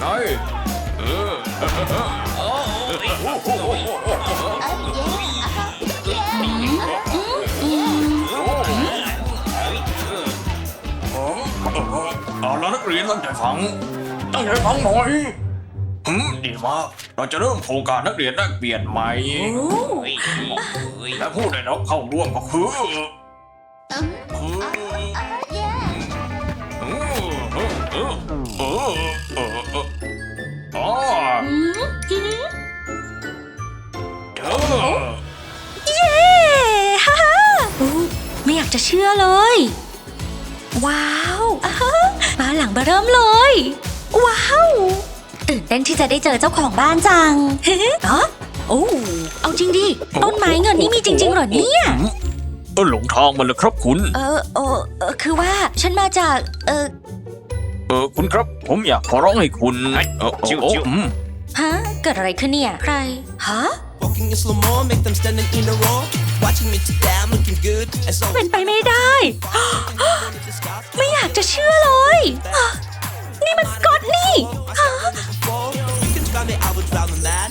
ไงเออเออเออโอ้โหเอาละนักเรียนตั้งใจฟังตั้งใจฟังหน่อยอืมดีมากเราจะเริ่มโครงการนักเรียนแลกเปลี่ยนใหม่และผู้ได้รับเข้าร่วมก็คือคือเอ บ้านหลังเบอเริ่มเลย ว้าว ตื่นเต้นที่จะได้เจอเจ้าของบ้านจังเฮ้เอ๋อโอ้เอาจริงดิ ต้นไม้เงินนี่มีจริงๆเหรอเนี่ย เออหลงทางมาเลยครับคุณ เออเออเออคือว่าฉันมาจาก เออเออคุณครับ ผมอยากขอร้องให้คุณเออชิวโอ้ชิวอืมฮะ เกิดอะไรขึ้นเนี่ย ใคร ฮะ Walking in slow mo, make them standing in a row. Watching me today, I'm looking good. As เป็น always, ไปไม่ได้ the scars ไม่อยากจะเชื่อเลยฮะนี่มันสกอตนี่ฮะ before. You can drown me, I would drown the man.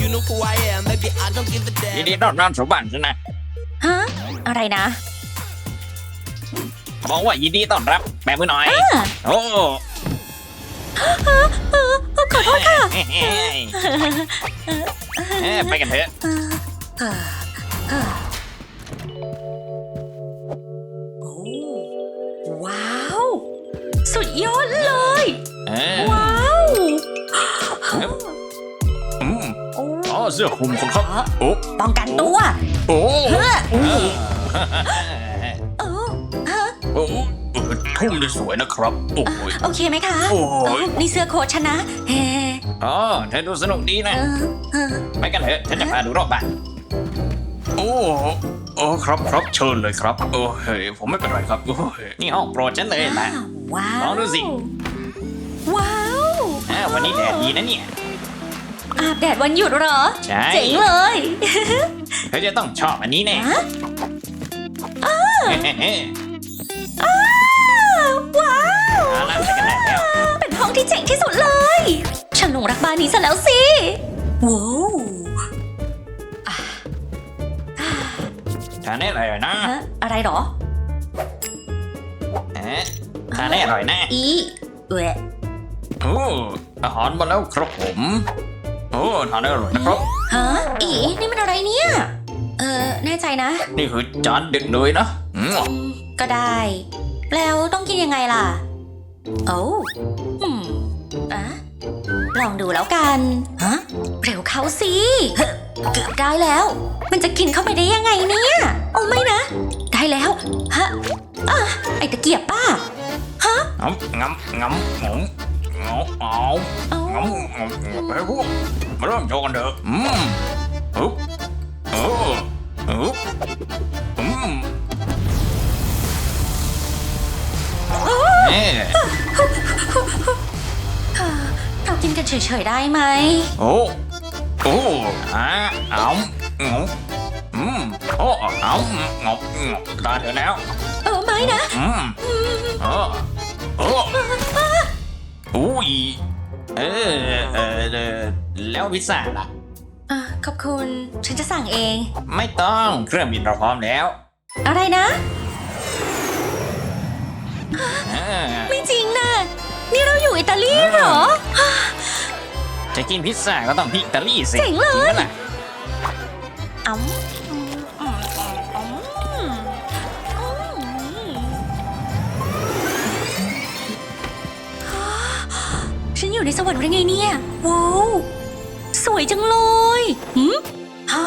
You know who I am, maybe I don't give a ยิน damn. ดีต้อนรับสู่บ้านฉันนะฮะ อะไรนะบอกว่ายินดีต้อนรับแปะมือหน่อยโอ้เออเออขอโทษค่ะเฮ้ยเอ้ยไปกันเถอะเออ เสื้อคลุมของครับโอ้ป้องกันตัวโอ้เฮ้อโอ้เออฮะโอ้เออทุ่มได้สวยนะครับ โอ้ยโอเคไหมคะโอ้ยเนี่เสื้อโค้ทชนะเฮ้อ๋อเธอดูสนุกดีเอนะอเออไปกันเถอะฉันจะพาดูรอบบ้านโอ้โอ้ครับครับเชิญเลยครับ โอ้เฮ้ยผมไม่เป็นไรครับโอ้ยนี่ห้องโปรดฉันเลยนะว้าวลองดูสิ ว้าวอ้าววันนี้แดดดีนะเนี่ย อาบแดดวันหยุดเหรอ ใช่เจ๋งเลย เธอจะต้องชอบอันนี้แน่ฮะ เฮ้เฮ้อ้าวว้าว เอาล่ะไปกันได้แล้ว เป็นห้องที่เจ๋งที่สุดเลย ฉันหลงรักบ้านนี้ซะแล้วสิว้าวอะทานได้อร่อยนะฮะอะไรเหรอ เอ๊ะทานได้อร่อยนะอีเวะ โอ้อาหารมาแล้วครับผม โอ้ทานได้อร่อยนะครับ ฮะอีนี่มันอะไรเนี่ย เออแน่ใจนะ นี่คือจานเด็กเลยนะอืมอืมก็ได้ แล้วต้องกินยังไงล่ะ โอ้อืมอะลองดูแล้วกัน ฮะ เร็วเข้าสิเฮ้อเกือบได้แล้ว มันจะกินเข้าไปได้ยังไงเนี่ย โอ้ไม่นะ ได้แล้ว ฮะอะไอตะเกียบป้า ฮะ งำงำงำงำงำเอาเอางำงำงำไปพวกมาเริ่มโชว์กันเถอะอืมฮึบเออฮึบอืมเอ๊ะเรากินกันเฉยๆได้ไหมโอ้โอ้อ่าเอางงอืมโอ้เอางงงตาเธอะแล้ว เออไม่นะอืมเออเออ อุ้ย เออเออเออแล้วพิซซ่าล่ะ อะขอบคุณ ฉันจะสั่งเอง ไม่ต้องเครื่องบินเราพร้อมแล้วอะไรนะ เออไม่จริงนะนี่เราอยู่อิตาลีเหรอ จะกินพิซซ่าก็ต้องที่อิตาลีสิเจ๋งเลย จริไหมล่ะอ๋อ อยู่ในสวรรค์ได้ไงเนี่ยว้าวสวยจังเลยหืมฮะ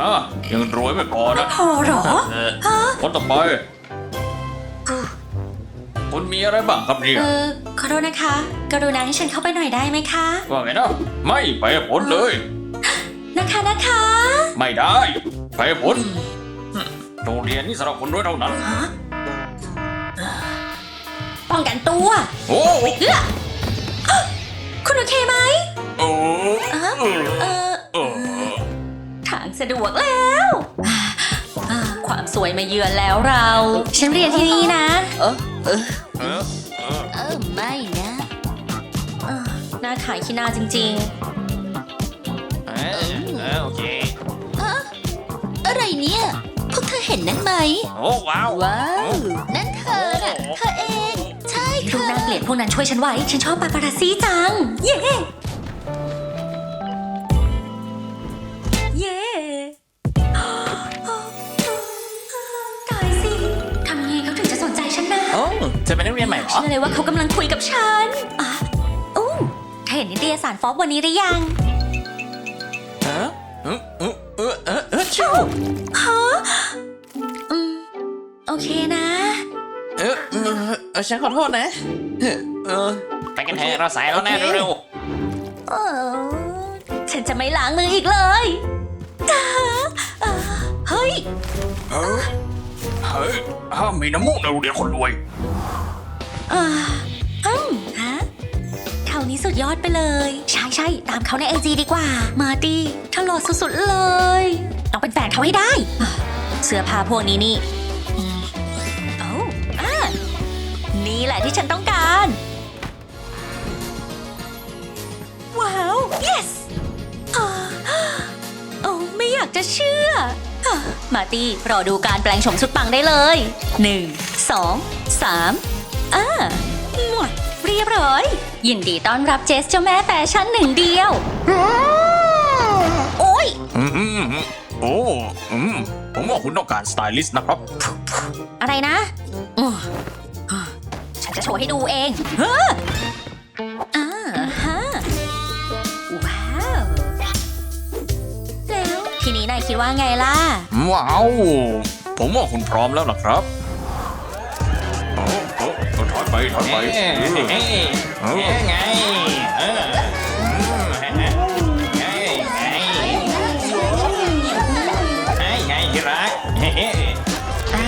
อืมอะยังรวยไม่พอนะพอเหรอเออคนต่อไป คุณมีอะไรบ้างครับเนี่ยเออขอโทษนะคะ กรุณาให้ฉันเข้าไปหน่อยได้ไหมคะ ว่าไงนะไม่ไปผลเลย นะคะนะคะ ไม่ได้ไปผลโรงเรียนนี่สำหรับคนรวยเท่านั้นฮะป้องกันตัวโอ้เอื้อคุณโอเคไหมโอ้เออเออเออเออทาง สะดวกแล้วอ่าความสวยมาเยือนแล้วเรา ฉันเรียนที่นี่นะ เออเออเออไม่นะเออหน้าขายขี้หน้าจริงเออเออโอเคอะไรเนี่ย พวกเธอเห็นนั่นไหม โอ้ว้าว ว้าว นั่นเธอน่ะเธอเอง ใช่ลูกน่าเกลียดพวกนั้นช่วยฉันไว้ ฉันชอบปาปาราซี่จัง เย้เย้ อ้เธอเป็นนักเรียนใหม่เหรอเชื่อเลยว่าเขากำลังคุยกับฉันอะอู้เธอเห็นนิตยสารฟอบวันนี้หรือยังเออเออเออเออเออเออชิวฮะอืมโอเคนะ เออเออเออฉันขอโทษนะ เออไปกันเถอะเราสายแล้วแน่เร็วเออฉันจะไม่ล้างมืออีกเลยจ้าเอ่อเฮ้ย ๆเออเฮ้ยห้ามมีน้ำมูกในโรงเรียนคนรวย อ่าอืมฮะเขานี้สุดยอดไปเลย ใช่ใช่ตามเขาในไอจีดีกว่า มาดีเธอหล่อสุดๆเลย ต้องเป็นแฟนเขาให้ได้ เสื้อผ้าพวกนี้นี่อืมเอ้าอะนี่แหละที่ฉันต้องการ ว้าว yes อ่าโอ้ไม่อยากจะเชื่ออะมาร์ตี้รอดูการแปลงโฉมสุดปังได้เลยหนึ่งส องสามอ่าหมดเรียบร้อย ยินดีต้อนรับเจสเจ้าแม่แฟชั่นหนึ่งเดียว โอ้ย อืมอืมอืมโอ้อืมผมว่าคุณต้องการสไตลิสต์นะครับ อะไรนะอืมฉันจะโชว์ให้ดูเองเฮ้ออ่าฮะ ว้าว แล้วทีนี้นายคิดว่าไงล่ะ ว้าว ผมว่าคุณพร้อมแล้วล่ะครับโอ้โอ้ ถอยไปถอยไปเออไงเอออืมไงไงไงไงที่รักเฮ้อ่า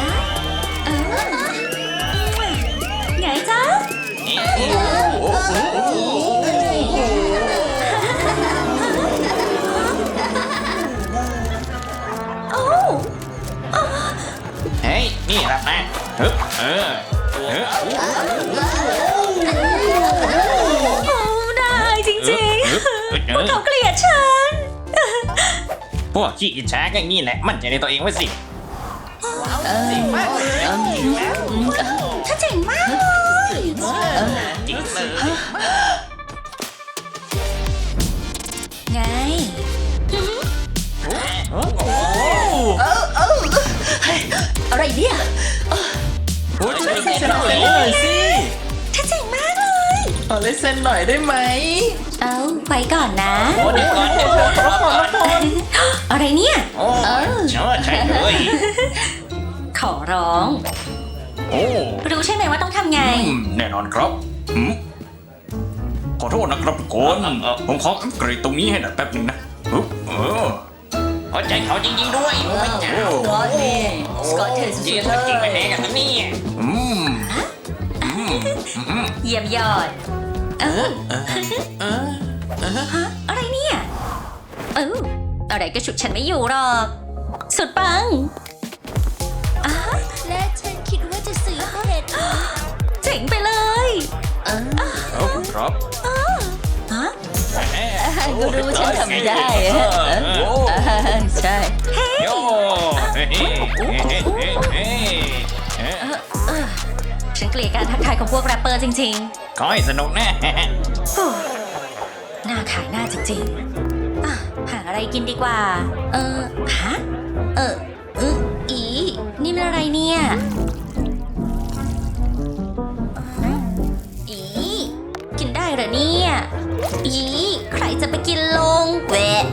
เออไงจ๊ะโอ้เฮ้ยนี่รับนะฮึบเออเออ พวกเขาเกลียดฉัน พวกขี้อิจฉาก็งี้แหละ มั่นใจในตัวเองไว้สิถ้าเจ๋งมากเลยจริงเลยไงอะไรเนี่ยโอ้ยช่วยเซ็นเซ็นหน่อหน่ยอยสิ ขอเลายเซ็นหน่อยได้ไหมเอาไว้ก่อนนะ โอ้เดี๋ยวก่อนเดี๋ยวก่อนรอก่อนอะไรเนี่ย โอ้เชื่อใช่เลยขอร้อง โอ้รู้ใช่ไหมว่าต้องทำไง อืมแน่นอนครับอืมขอโทษนะครับทุกคนผมขออัปเกรดตรงนี้ให้หน่อยแป๊บหนึงนะฮึบเออพอใจเขาจริงๆด้วยโอ้ยเจ้าก็นี่สกอตเทสจริงจริงไปแพ้กันนะเนี่ยอืมอืมอืมเยี่ยมยอด เออฮะอะไรเนี่ยเอออะไรก็ฉุดฉันไม่อยู่หรอก สุดปังอะและฉันคิดว่าจะซื้อเห็ดเจ๋งไปเลย เอาคุณครับฮะก็รู้ว่าฉันทำได้โอ้ใช่โย่เฮ้ย ฉันเกลียดการทักทายของพวกแรปเปอร์จริงขอให้สนุกนะๆโอ้หน้าขายหน้าจริงๆอะหาอะไรกินดีกว่า เออ ฮะ เอออืออี นี่มันอะไรเนี่ยอี กินได้เหรอเนี่ย อี ใครจะไปกินลงแหวะ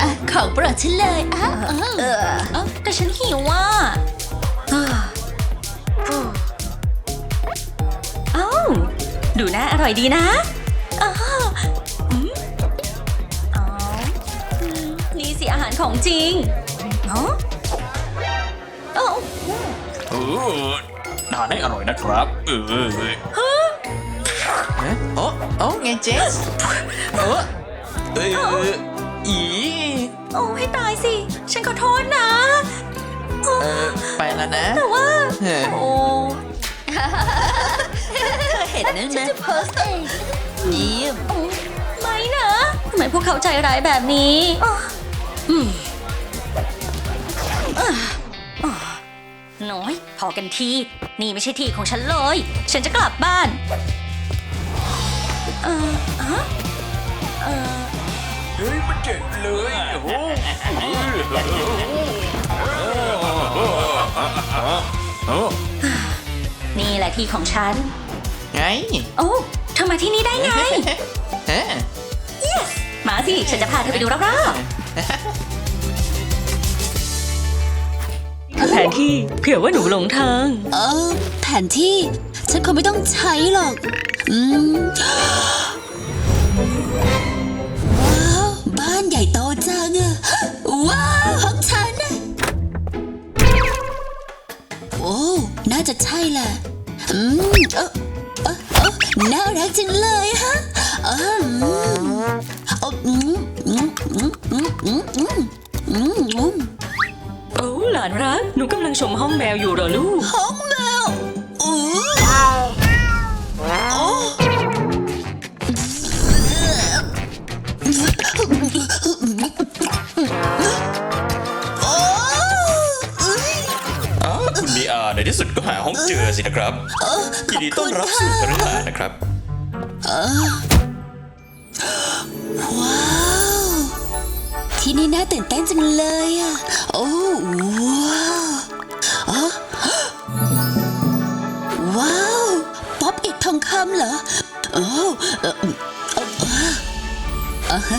อะของโปรดฉันเลยอะเออเออเอ้าแต่ฉันหิวว่ะ ดูน่าอร่อยดีนะอ้าวอืมอ๋ออืมนี่สิอาหารของจริงเอ้าเอ้าเออทานให้อร่อยนะครับ เออโอ้โอ้ไงเจสโอ้เอออีโอ้ให้ตายสิ ฉันขอโทษนะเออไปแล้วนะ แต่ว่าเออโอ้ เห็นนั่นไหมจะโพสเองเยี่ยมโอ้ไม่นะทำไมพวกเขาใจร้ายแบบนี้อ้ออืมอะอะน้อย พอกันที นี่ไม่ใช่ที่ของฉันเลย ฉันจะกลับบ้าน เออฮะเออเฮ้ยมันเจ๋งเลยโอ้โหนี่แหละที่ของฉัน ไง โอ้เธอมาที่นี่ได้ไง เออ yes มาสิ ฉันจะพาเธอไปดูรอบๆแผนที่เผื่อว่าหนูหลงทาง เออ แผนที่ ฉันคงไม่ต้องใช้หรอก อืม ว้าว บ้านใหญ่โตจังอะว้าวห้องฉันอะโอ้ น่าจะใช่แหละ อืม เออ เออเออน่ารักจังเลยฮะอืมเอออืมอืมอืมอืมอืมอืมอืมอืมโอ้หลานรักหนูกำลังชมห้องแมวอยู่เหรอลูก ห้อง หาห้องเจอสินะครับเออขยิอนบดีต้คุอนณรับค่ะสู่คฤหาสน์นะครับ ว้าว ที่นี่น่าตื่นเต้นจังเลยอะ โอ้ว้าวอ๋อว้าว ป๊อปอิดทองคำเหรอ โอ้เออเออเออเออฮะ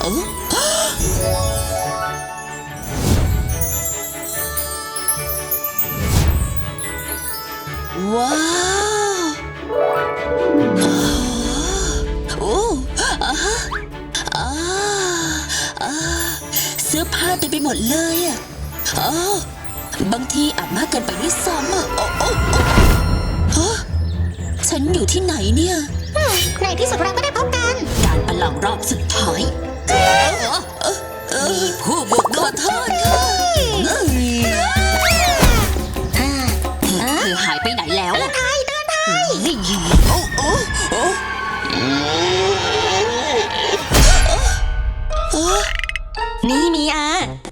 โอ้ ว้าวโอ้อ่าฮะอ่าอ่าเสื้อผ้าเต็มไปหมดเลยอะอ๋อบางทีอาจมากเกินไปด้วยซ้ำอะโอ้โอ้โอ้ฮะฉันอยู่ที่ไหนเนี่ยในที่สุดเราก็ได้พบกัน การประลองรอบสุดท้ายมีผู้บุกขอโทษ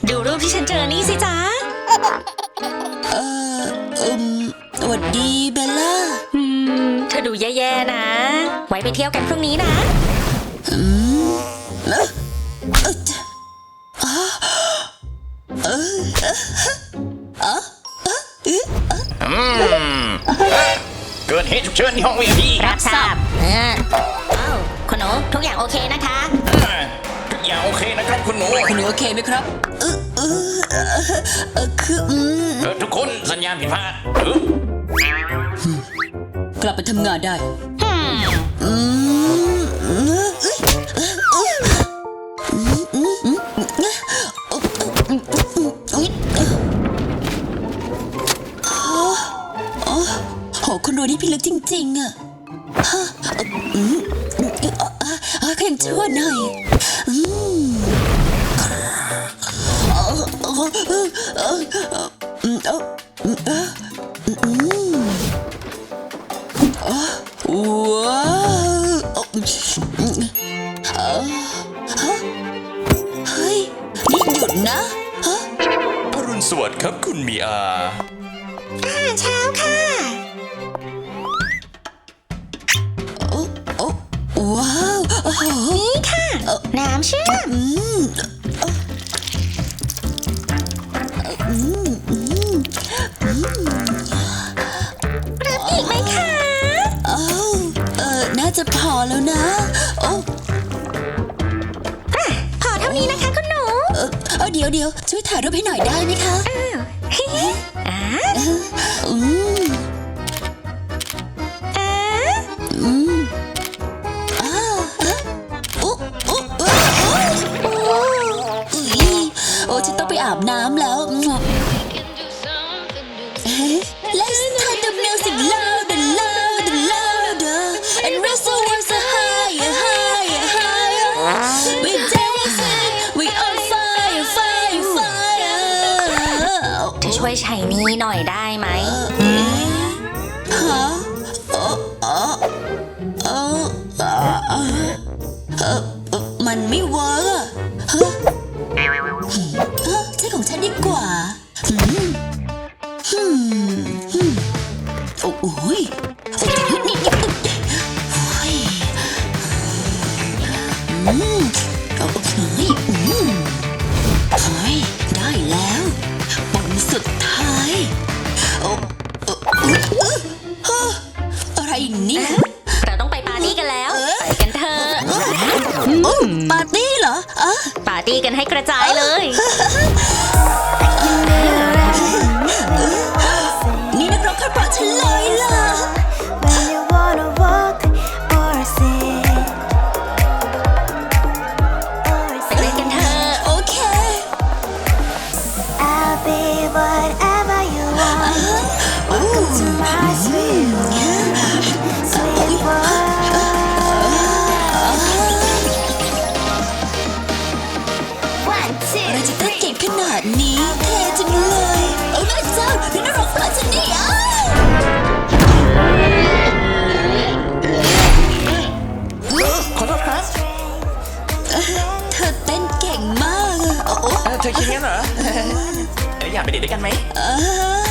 ดูรูปที่ฉันเจอนี่สิจ๊ะ เอ่ออืมสวัสดีเบลล่า อืม เธอดูแย่ๆนะ ไว้ไปเที่ยวกันพรุ่งนี้นะ อืมเอ่อเอ่ออ๋อเออเออเออเอออืมเกิดเหตุฉุกเฉินที่ห้องวีพี รับทราบเออเอ้าคุณหนูทุกอย่างโอเคนะคะทุก อย่างโอเคนะครับคุณหนูคุณหนูโอเคไหมครับเออเออเออเออคืออืมเออทุกคนสัญญาณผิดพลาดเออกลับไปทำงานได้อืมเอ้ยเอ้ยเอ้ยอืมอืมอืมอืมโอ้โอ้โหคุณดูนี่พิลึกจริง ๆอะฮะอืมอืมอะอะอะก็ยังชั่วหน่อย ว้านี่หนครับคุณมีอาอาเช้าค่ะโอ้โอ้ว้าวนี่ค่ะ น้ำเชื่อม น่าจะพอแล้วนะ โอ้พอเท่านี้นะคะคุณหนูเออเออเดี๋ยวเดี๋ยวช่วยถ่ายรูปให้หน่อยได้ไหมคะอ่าอืมอ่าอืมอ่าอะอุ๊อุ๊อุ๊อุ๊อุ๊ยโอ้ฉันต้องไปอาบน้ำ We dancing, we on fire, fire, fire. จะช่วยใช้นี้หน่อยได้ไหม ร์ตี้กันให้กระจายเลย นี่นักร้องคาราบาวฉันเลยล่ะ When you wanna walk or sit or ไปเล่นกันเถอะโอเค I'll be whatever you want. โอ้ To my sweet, ดนี้เท่จังเลย โอ้แม่เจ้านี่นักร้องสาวฉันนี่อ้าวขอโทษครับเธอเต้นเก่งมากอะโอ้โอ้เออเธอคิดงั้นเหรอเอออยากไปเดทด้วยกันไหม เออ